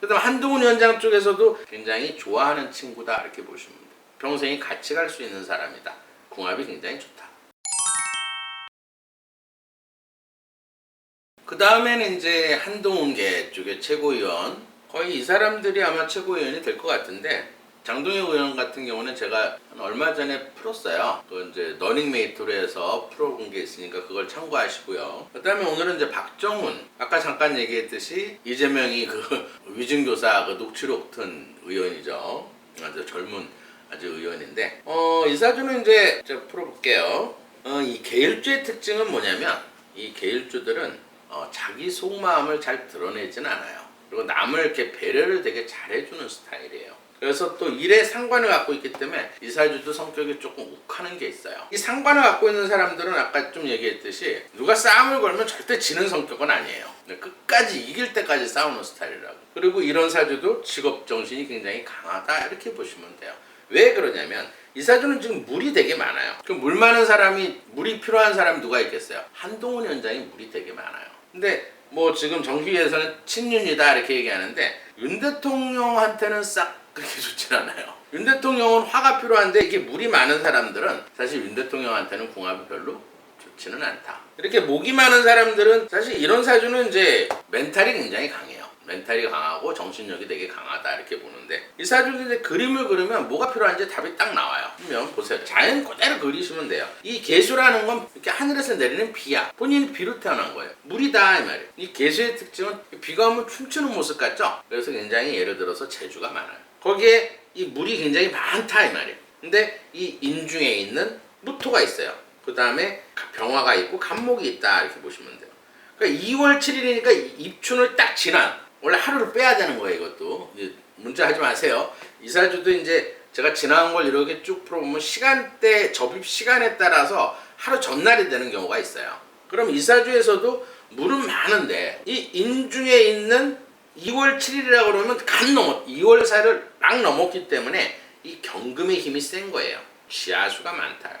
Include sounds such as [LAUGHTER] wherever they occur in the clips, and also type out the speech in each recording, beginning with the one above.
그다음 한동훈 위원장 쪽에서도 굉장히 좋아하는 친구다 이렇게 보시면 돼요. 평생이 같이 갈 수 있는 사람이다. 궁합이 굉장히 좋다. 그 다음에는 이제 한동훈계 쪽의 최고위원 거의 이 사람들이 아마 최고위원이 될 것 같은데 장동혁 의원 같은 경우는 제가 한 얼마 전에 풀었어요. 그 이제 러닝메이트로 해서 풀어본 게 있으니까 그걸 참고하시고요. 그다음에 오늘은 이제 박정훈 아까 잠깐 얘기했듯이 이재명이 그 [LAUGHS] 위증교사 그 녹취록 튼 의원이죠. 아주 젊은 아주 의원인데 어 이 사주는 이제 제가 풀어볼게요. 어이 계율주의 특징은 뭐냐면 이 계율주들은 어, 자기 속마음을 잘 드러내진 않아요. 그리고 남을 이렇게 배려를 되게 잘해주는 스타일이에요. 그래서 또 일에 상관을 갖고 있기 때문에 이사주도 성격이 조금 욱하는 게 있어요. 이 상관을 갖고 있는 사람들은 아까 좀 얘기했듯이 누가 싸움을 걸면 절대 지는 성격은 아니에요. 끝까지 이길 때까지 싸우는 스타일이라고. 그리고 이런 사주도 직업 정신이 굉장히 강하다 이렇게 보시면 돼요. 왜 그러냐면 이 사주는 지금 물이 되게 많아요. 그물 많은 사람이 물이 필요한 사람이 누가 있겠어요? 한동훈 위원장이 물이 되게 많아요. 근데 뭐 지금 정기위에서는 친윤이다 이렇게 얘기하는데 윤 대통령한테는 싹 그렇게 좋진 않아요. 윤 대통령은 화가 필요한데 이게 물이 많은 사람들은 사실 윤 대통령한테는 궁합이 별로 좋지는 않다. 이렇게 목이 많은 사람들은 사실 이런 사주는 이제 멘탈이 굉장히 강해요. 멘탈이 강하고 정신력이 되게 강하다 이렇게 보는데 이 사주는 이제 그림을 그리면 뭐가 필요한지 답이 딱 나와요. 그러면 보세요. 자연 그대로 그리시면 돼요. 이 개수라는 건 이렇게 하늘에서 내리는 비야. 본인이 비로 태어난 거예요. 물이다 이 말이에요. 이 개수의 특징은 비가 오면 춤추는 모습 같죠? 그래서 굉장히 예를 들어서 재주가 많아요. 거기에 이 물이 굉장히 많다 이 말이에요. 근데 이 인중에 있는 무토가 있어요. 그 다음에 병화가 있고 간목이 있다 이렇게 보시면 돼요. 그러니까 2월 7일이니까 입춘을 딱 지난 원래 하루를 빼야 되는 거예요 이것도 문자 하지 마세요. 이사주도 이제 제가 지나간 걸 이렇게 쭉 풀어보면 시간대 접입 시간에 따라서 하루 전날이 되는 경우가 있어요. 그럼 이사주에서도 물은 많은데 이 인중에 있는 2월 7일이라고 그러면 간 넘어 2월 4일을 막 넘었기 때문에 이 경금의 힘이 센 거예요. 지하수가 많다.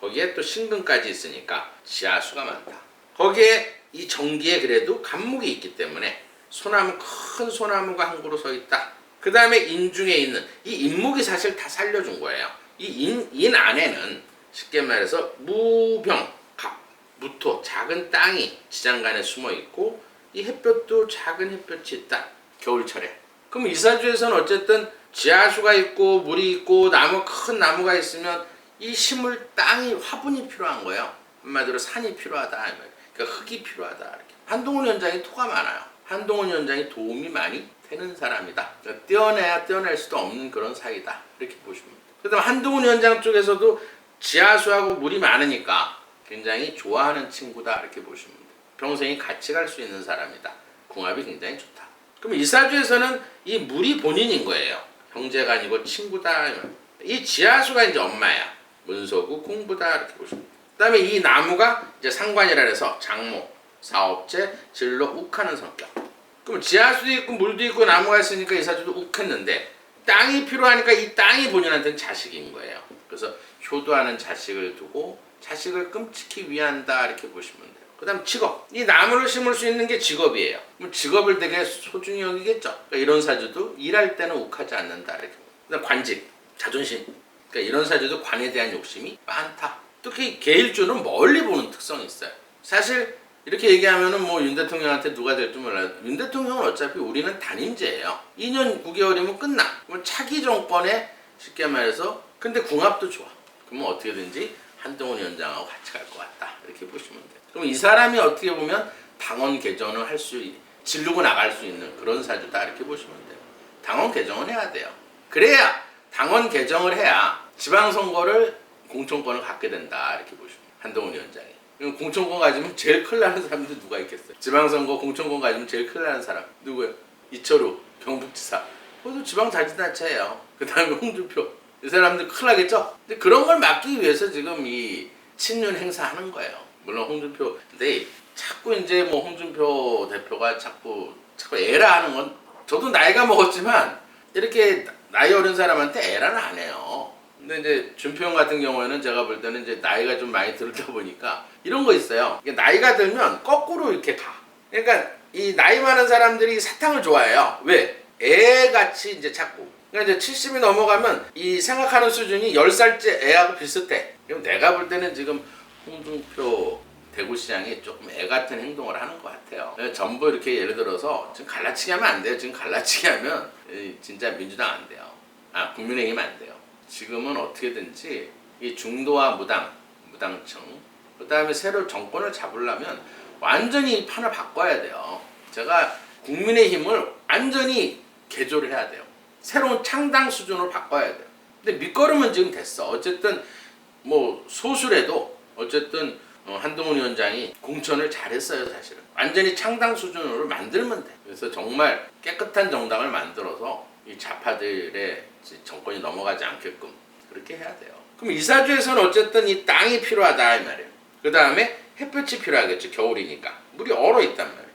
거기에 또 신금까지 있으니까 지하수가 많다. 거기에 이 전기에 그래도 간목이 있기 때문에 소나무 큰 소나무가 한 그루 서 있다. 그 다음에 인중에 있는 이 인목이 사실 다 살려준 거예요. 이인 인 안에는 쉽게 말해서 무병, 갑, 무토 작은 땅이 지장간에 숨어 있고 이 햇볕도 작은 햇볕이 있다. 겨울철에. 그럼 이사주에서는 어쨌든 지하수가 있고 물이 있고 나무 큰 나무가 있으면 이 심을 땅이 화분이 필요한 거예요. 한마디로 산이 필요하다. 이 말이에요. 그러니까 흙이 필요하다. 이렇게. 한동훈 위원장이 토가 많아요. 한동훈 위원장이 도움이 많이 되는 사람이다. 그러니까 떼어내야 떼어낼 수도 없는 그런 사이다. 이렇게 보시면 돼요. 그다음 한동훈 위원장 쪽에서도 지하수하고 물이 많으니까 굉장히 좋아하는 친구다. 이렇게 보시면 돼요. 평생이 같이 갈 수 있는 사람이다. 궁합이 굉장히 좋다. 그럼 이사주에서는 이 물이 본인인 거예요. 형제가 아니고 친구다. 이 지하수가 이제 엄마야. 문서구 공부다 이렇게 보시면 돼요. 그다음에 이 나무가 이제 상관이라 해서 장모, 사업체, 진로 욱하는 성격. 그럼 지하수도 있고 물도 있고 나무가 있으니까 이사주도 욱했는데 땅이 필요하니까 이 땅이 본인한테는 자식인 거예요. 그래서 효도하는 자식을 두고 자식을 끔찍히 위한다 이렇게 보시면 돼요. 그다음 직업. 이 나무를 심을 수 있는 게 직업이에요. 그럼 직업을 되게 소중히 여기겠죠. 그러니까 이런 사주도 일할 때는 욱하지 않는다 이렇게. 그다음 관직, 자존심. 그러니까 이런 사주도 관에 대한 욕심이 많다. 특히 계일주는 멀리 보는 특성이 있어요. 사실 이렇게 얘기하면은 뭐 윤 대통령한테 누가 될지 몰라요. 윤 대통령은 어차피 우리는 단임제예요. 2년 9개월이면 끝나. 그럼 차기 정권에 쉽게 말해서 근데 궁합도 좋아. 그러면 어떻게든지 한동훈 위원장하고 같이 갈 것 같다. 이렇게 보시면 돼요. 그럼 이 사람이 어떻게 보면 당원 개정을 할 수, 지르고 나갈 수 있는 그런 사주다. 이렇게 보시면 돼요. 당원 개정을 해야 돼요. 그래야 당원 개정을 해야 지방선거를 공천권을 갖게 된다. 이렇게 보시면. 한동훈 위원장이. 그럼 공천권 가지면 제일 큰일 나는 사람들 누가 있겠어요? 지방선거 공천권 가지면 제일 큰일 나는 사람 누구예요? 이철우 경북지사 그것도 지방자치단체예요 그 다음에 홍준표 이 사람들 큰일 나겠죠? 근데 그런 걸 막기 위해서 지금 이 친윤 행사하는 거예요 물론 홍준표 근데 자꾸 이제 뭐 홍준표 대표가 자꾸 자꾸 에라 하는 건 저도 나이가 먹었지만 이렇게 나이 어린 사람한테 에라는 안 해요 근데 이제 준표 형 같은 경우에는 제가 볼 때는 이제 나이가 좀 많이 들다 보니까 이런 거 있어요. 나이가 들면 거꾸로 이렇게 가. 그러니까 이 나이 많은 사람들이 사탕을 좋아해요. 왜? 애같이 이제 자꾸. 그러니까 이제 70이 넘어가면 이 생각하는 수준이 10살째 애하고 비슷해. 그럼 내가 볼 때는 지금 홍준표 대구시장이 조금 애 같은 행동을 하는 것 같아요. 전부 이렇게 예를 들어서 지금 갈라치기 하면 안 돼요. 지금 갈라치기 하면 이 진짜 민주당 안 돼요. 아 국민의힘 안 돼요. 지금은 어떻게든지 이 중도와 무당, 무당층, 그 다음에 새로 정권을 잡으려면 완전히 이 판을 바꿔야 돼요. 제가 국민의힘을 완전히 개조를 해야 돼요. 새로운 창당 수준으로 바꿔야 돼요. 근데 밑거름은 지금 됐어. 어쨌든 뭐 소수래도 어쨌든 어, 한동훈 위원장이 공천을 잘했어요 사실은. 완전히 창당 수준으로 만들면 돼. 그래서 정말 깨끗한 정당을 만들어서 이 좌파들의 정권이 넘어가지 않게끔 그렇게 해야 돼요. 그럼 이사주에서는 어쨌든 이 땅이 필요하다 이 말이에요. 그 다음에 햇볕이 필요하겠죠 겨울이니까. 물이 얼어 있단 말이에요.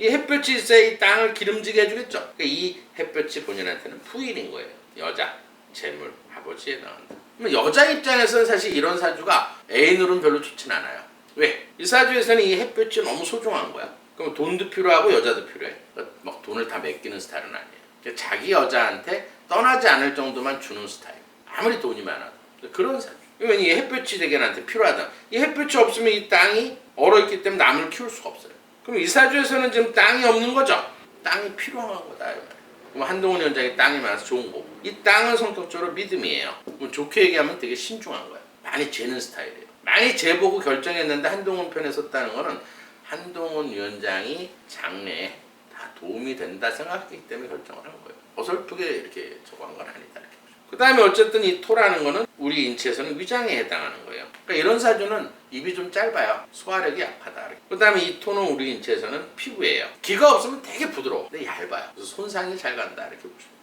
이 햇볕이 있어야 이 땅을 기름지게 해주겠죠. 그러니까 이 햇볕이 본인한테는 부인인 거예요. 여자 재물 아버지에 나온다 여자 입장에서는 사실 이런 사주가 애인으로는 별로 좋진 않아요. 왜? 이 사주에서는 이 햇볕이 너무 소중한 거야. 그럼 돈도 필요하고 여자도 필요해. 그러니까 막 돈을 다 맡기는 스타일은 아니에요. 그러니까 자기 여자한테 떠나지 않을 정도만 주는 스타일. 아무리 돈이 많아도. 그런 사주. 그러면 이 햇볕이 대견한테 필요하다. 이 햇볕이 없으면 이 땅이 얼어있기 때문에 나무를 키울 수가 없어요. 그럼 이 사주에서는 지금 땅이 없는 거죠. 땅이 필요한 거다. 그럼 한동훈 위원장이 땅이 많아서 좋은 거고 이 땅은 성격적으로 믿음이에요. 그럼 좋게 얘기하면 되게 신중한 거야. 많이 재는 스타일이에요. 많이 재보고 결정했는데 한동훈 편에 섰다는 거는 한동훈 위원장이 장래에 다 도움이 된다 생각했기 때문에 결정을 한 거예요. 어설프게 이렇게 저거 한 건 아니다. 그 다음에 어쨌든 이 토라는 거는 우리 인체에서는 위장에 해당하는 거예요. 그러니까 이런 사주는 입이 좀 짧아요. 소화력이 약하다. 그 다음에 이 토는 우리 인체에서는 피부예요. 기가 없으면 되게 부드러워. 근데 얇아요. 그래서 손상이 잘 간다. 이렇게 보시면.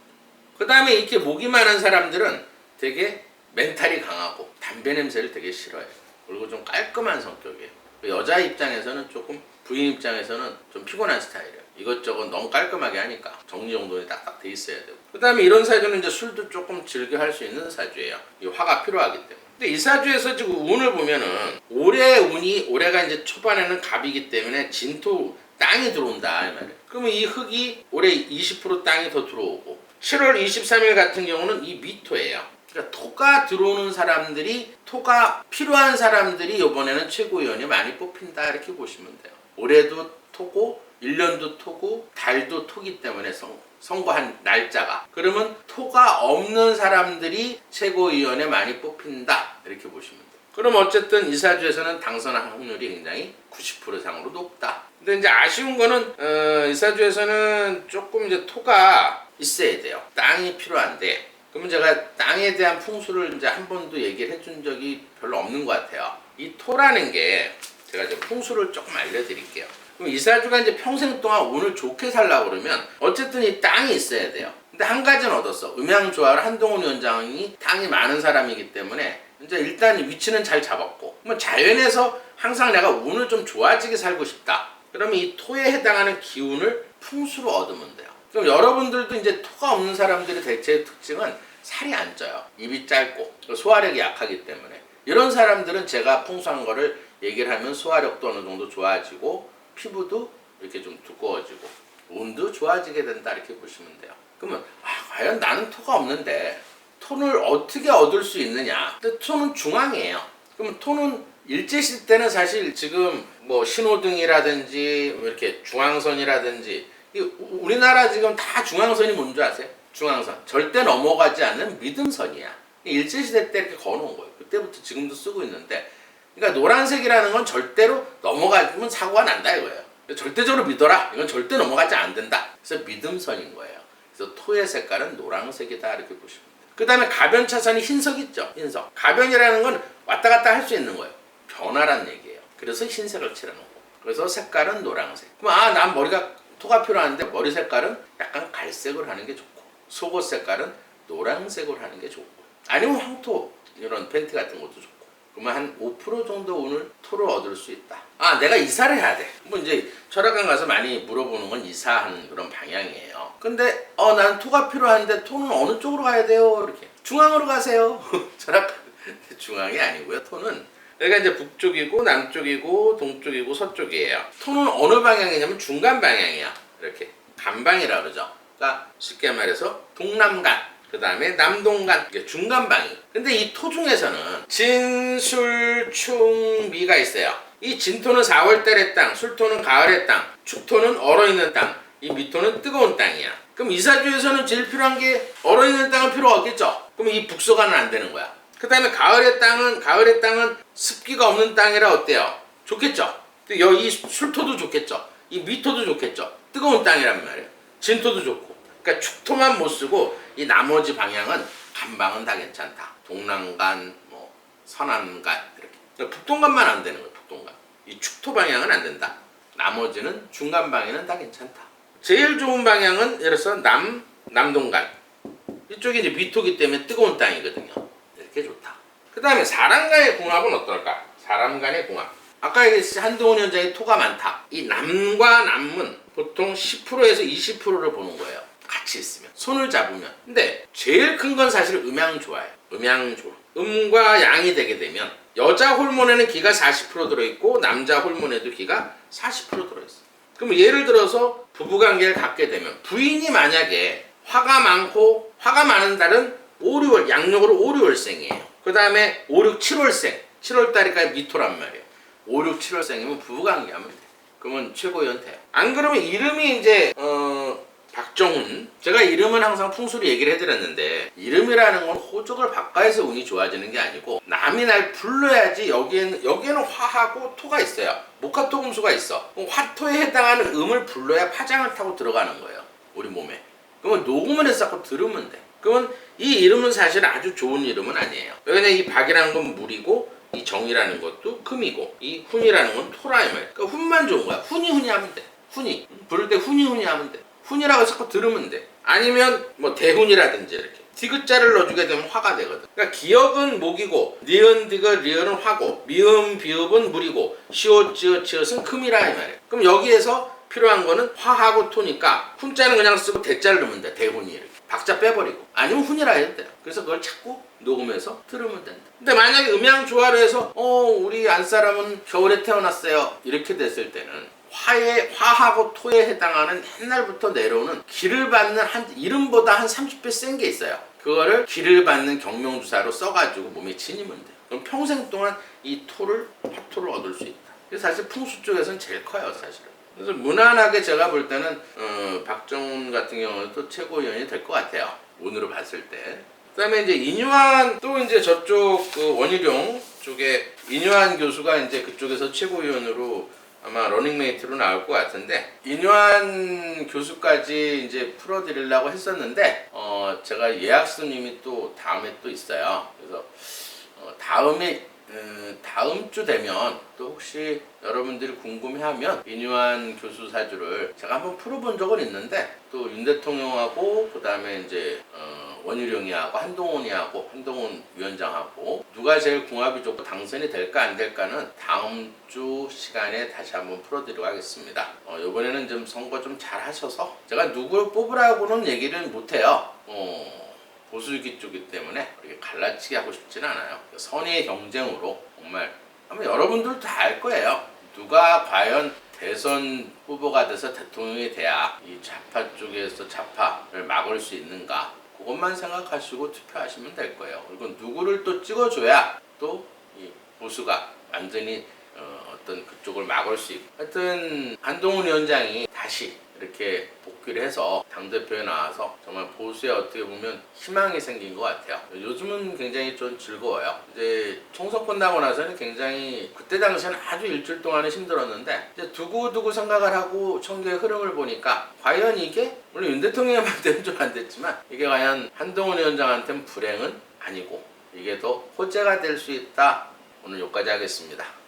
그 다음에 이렇게 목이 많은 사람들은 되게 멘탈이 강하고 담배 냄새를 되게 싫어해요. 그리고 좀 깔끔한 성격이에요. 여자 입장에서는 조금 부인 입장에서는 좀 피곤한 스타일이에요. 이것저것 너무 깔끔하게 하니까 정리정돈이 딱딱 돼 있어야 되고. 그 다음에 이런 사주는 이제 술도 조금 즐겨 할 수 있는 사주예요. 이 화가 필요하기 때문에. 근데 이 사주에서 지금 운을 보면은 올해 운이 올해가 이제 초반에는 갑이기 때문에 진토 땅이 들어온다 이 말이에요. 그러면 이 흙이 올해 20% 땅이 더 들어오고 7월 23일 같은 경우는 이 미토예요. 그러니까 토가 들어오는 사람들이 토가 필요한 사람들이 이번에는 최고위원이 많이 뽑힌다 이렇게 보시면 돼요. 올해도 토고 1년도 토고 달도 토기 때문에 선, 선거한 날짜가 그러면 토가 없는 사람들이 최고위원에 많이 뽑힌다 이렇게 보시면 돼요. 그럼 어쨌든 이사주에서는 당선할 확률이 굉장히 90% 상으로 높다. 근데 이제 아쉬운 거는 어, 이사주에서는 조금 이제 토가 있어야 돼요. 땅이 필요한데 그러면 제가 땅에 대한 풍수를 이제 한 번도 얘기를 해준 적이 별로 없는 것 같아요. 이 토라는 게 제가 이제 풍수를 조금 알려드릴게요. 그럼 이사주가 이제 평생 동안 운을 좋게 살려고 그러면 어쨌든 이 땅이 있어야 돼요. 근데 한 가지는 얻었어. 음양조화를 한동훈 위원장이 땅이 많은 사람이기 때문에 이제 일단 위치는 잘 잡았고 그러면 자연에서 항상 내가 운을 좀 좋아지게 살고 싶다. 그러면 이 토에 해당하는 기운을 풍수로 얻으면 돼요. 그럼 여러분들도 이제 토가 없는 사람들의 대체의 특징은 살이 안 쪄요. 입이 짧고 소화력이 약하기 때문에 이런 사람들은 제가 풍수한 거를 얘기를 하면 소화력도 어느 정도 좋아지고 피부도 이렇게 좀 두꺼워지고 운도 좋아지게 된다 이렇게 보시면 돼요. 그러면 아, 과연 나는 토가 없는데 톤을 어떻게 얻을 수 있느냐? 근데 톤은 중앙이에요. 그러면 톤은 일제 시대 때는 사실 지금 뭐 신호등이라든지 뭐 이렇게 중앙선이라든지 우리나라 지금 다 중앙선이 뭔지 아세요? 중앙선 절대 넘어가지 않는 믿음선이야. 일제 시대 때 이렇게 거놓은 거예요. 그때부터 지금도 쓰고 있는데 그러니까 노란색이라는 건 절대로 넘어가면 사고가 난다 이거예요. 절대적으로 믿어라. 이건 절대 넘어가지 안 된다. 그래서 믿음선인 거예요. 그래서 토의 색깔은 노란색이다 이렇게 보시면 돼요. 그 다음에 가변 차선이 흰색 있죠. 흰색. 가변이라는 건 왔다 갔다 할 수 있는 거예요. 변화란 얘기예요. 그래서 흰색을 칠하는 거고. 그래서 색깔은 노란색. 그럼 아, 난 머리가 토가 필요한데 머리 색깔은 약간 갈색으로 하는 게 좋고 속옷 색깔은 노란색으로 하는 게 좋고 아니면 황토 이런 팬티 같은 것도 좋고 그러면 한 5% 정도 오늘 토를 얻을 수 있다. 아, 내가 이사를 해야 돼. 뭐 이제 철학관 가서 많이 물어보는 건 이사하는 그런 방향이에요. 근데 어, 난 토가 필요한데 토는 어느 쪽으로 가야 돼요? 이렇게 중앙으로 가세요. [LAUGHS] 철학 중앙이 아니고요. 토는 여기가 이제 북쪽이고 남쪽이고 동쪽이고 서쪽이에요. 토는 어느 방향이냐면 중간 방향이야. 이렇게 간방이라 그러죠. 그러니까 쉽게 말해서 동남간, 그 다음에 남동간, 이게 중간방이. 근데 이 토 중에서는 진술충미가 있어요. 이 진토는 4월달의 땅, 술토는 가을의 땅, 축토는 얼어있는 땅, 이 미토는 뜨거운 땅이야. 그럼 이사주에서는 제일 필요한 게 얼어있는 땅은 필요가 없겠죠? 그럼 이 북서가는 안 되는 거야. 그 다음에 가을의 땅은, 가을의 땅은 습기가 없는 땅이라 어때요? 좋겠죠? 또 여기 술토도 좋겠죠? 이 미토도 좋겠죠? 뜨거운 땅이란 말이에요. 진토도 좋고. 그러니까 축토만 못 쓰고 이 나머지 방향은 간방은 다 괜찮다. 동남간, 뭐 서남간 이렇게. 그러니까 북동간만 안 되는 거예요. 북동간. 이 축토 방향은 안 된다. 나머지는 중간 방향은 다 괜찮다. 제일 좋은 방향은 예를 들어서 남 남동간. 이쪽이 이제 미토기 때문에 뜨거운 땅이거든요. 이렇게 좋다. 그 다음에 사람 간의 궁합은 어떨까? 사람 간의 궁합. 아까 얘기했듯이 한동훈 현장에 토가 많다. 이 남과 남은 보통 10%에서 20%를 보는 거예요. 같이 있으면. 손을 잡으면. 근데 제일 큰 건 사실 음양조화예요. 음양조. 음과 양이 되게 되면 여자 호르몬에는 기가 40% 들어있고 남자 호르몬에도 기가 40% 들어있어. 그럼 예를 들어서 부부관계를 갖게 되면 부인이 만약에 화가 많고 화가 많은 달은 5, 6월 양력으로 5, 6월생이에요. 그 다음에 5, 6, 7월생 7월달이니까 미토란 말이에요. 5, 6, 7월생이면 부부관계 하면 돼. 그러면 최고위원 돼요. 안 그러면 이름이 이제 어 박정훈? 제가 이름은 항상 풍수로 얘기를 해드렸는데 이름이라는 건 호적을 바꿔서 운이 좋아지는 게 아니고 남이 날 불러야지 여기에는 여기에는 화하고 토가 있어요. 목화토 금수가 있어. 화토에 해당하는 음을 불러야 파장을 타고 들어가는 거예요. 우리 몸에. 그러면 녹음을 자꾸 들으면 돼. 그러면 이 이름은 사실 아주 좋은 이름은 아니에요. 왜냐면 이 박이라는 건 물이고 이 정이라는 것도 금이고 이 훈이라는 건 토라 이 말이야 그러니까 훈만 좋은 거야. 훈이 훈이 하면 돼. 훈이. 부를 때 훈이 훈이 하면 돼 훈이라고 자꾸 들으면 돼. 아니면 뭐 대훈이라든지 이렇게 디귿자를 넣어주게 되면 화가 되거든. 그러니까 기역은 목이고 니은 디귿 리을은 화고 미음 비읍은 물이고 시옷 지읒 지읒은 금이라 이 말이야. 그럼 여기에서 필요한 거는 화하고 토니까 훈자는 그냥 쓰고 대자를 넣으면 돼. 대훈이 이렇게. 박자 빼버리고 아니면 훈이라 해도 돼요. 그래서 그걸 자꾸 녹음해서 들으면 된다. 근데 만약에 음양 조화를 해서 어 우리 안 사람은 겨울에 태어났어요 이렇게 됐을 때는 화에 화하고 토에 해당하는 옛날부터 내려오는 기를 받는 한 이름보다 한 30배 센 게 있어요. 그거를 기를 받는 경명주사로 써가지고 몸에 지니면 돼. 그럼 평생 동안 이 토를 화토를 얻을 수 있다. 그래서 사실 풍수 쪽에서는 제일 커요, 사실은. 그래서 무난하게 제가 볼 때는 어, 박정훈 같은 경우는 또 최고위원이 될 것 같아요. 운으로 봤을 때. 그다음에 이제 인유한 또 이제 저쪽 그 원희룡 쪽에 인유한 교수가 이제 그쪽에서 최고위원으로 아마 러닝메이트로 나올 것 같은데 인유한 교수까지 이제 풀어드리려고 했었는데 어 제가 예약 손님이 또 다음에 또 있어요. 그래서 어 다음에 음, 다음 주 되면 또 혹시 여러분들이 궁금해하면 인유한 교수 사주를 제가 한번 풀어본 적은 있는데 또 윤 대통령하고 그 다음에 이제 어, 원희룡이하고 한동훈이하고 한동훈 위원장하고 누가 제일 궁합이 좋고 당선이 될까 안 될까는 다음 주 시간에 다시 한번 풀어드리도록 하겠습니다. 어, 이번에는 좀 선거 좀 잘 하셔서 제가 누굴 뽑으라고는 얘기를 못해요. 어, 보수기 쪽이기 때문에 이렇게 갈라치기 하고 싶지는 않아요. 선의의 경쟁으로 정말 아마 여러분들도 다 알 거예요. 누가 과연 대선 후보가 돼서 대통령이 돼야 이 좌파 쪽에서 좌파를 막을 수 있는가 그것만 생각하시고 투표하시면 될 거예요. 그리고 누구를 또 찍어줘야 또이 보수가 완전히 어, 어떤 그쪽을 막을 수 있고 하여튼 한동훈 위원장이 다시 이렇게 복귀를 해서 당대표에 나와서 정말 보수에 어떻게 보면 희망이 생긴 것 같아요. 요즘은 굉장히 좀 즐거워요. 이제 총선 끝나고 나서는 굉장히 그때 당시에는 아주 일주일 동안은 힘들었는데 이제 두고두고 생각을 하고 청교의 흐름을 보니까 과연 이게 물론 윤 대통령한테는 [LAUGHS] 좀 안 됐지만 이게 과연 한동훈 위원장한테는 불행은 아니고 이게 더 호재가 될 수 있다. 오늘 여기까지 하겠습니다.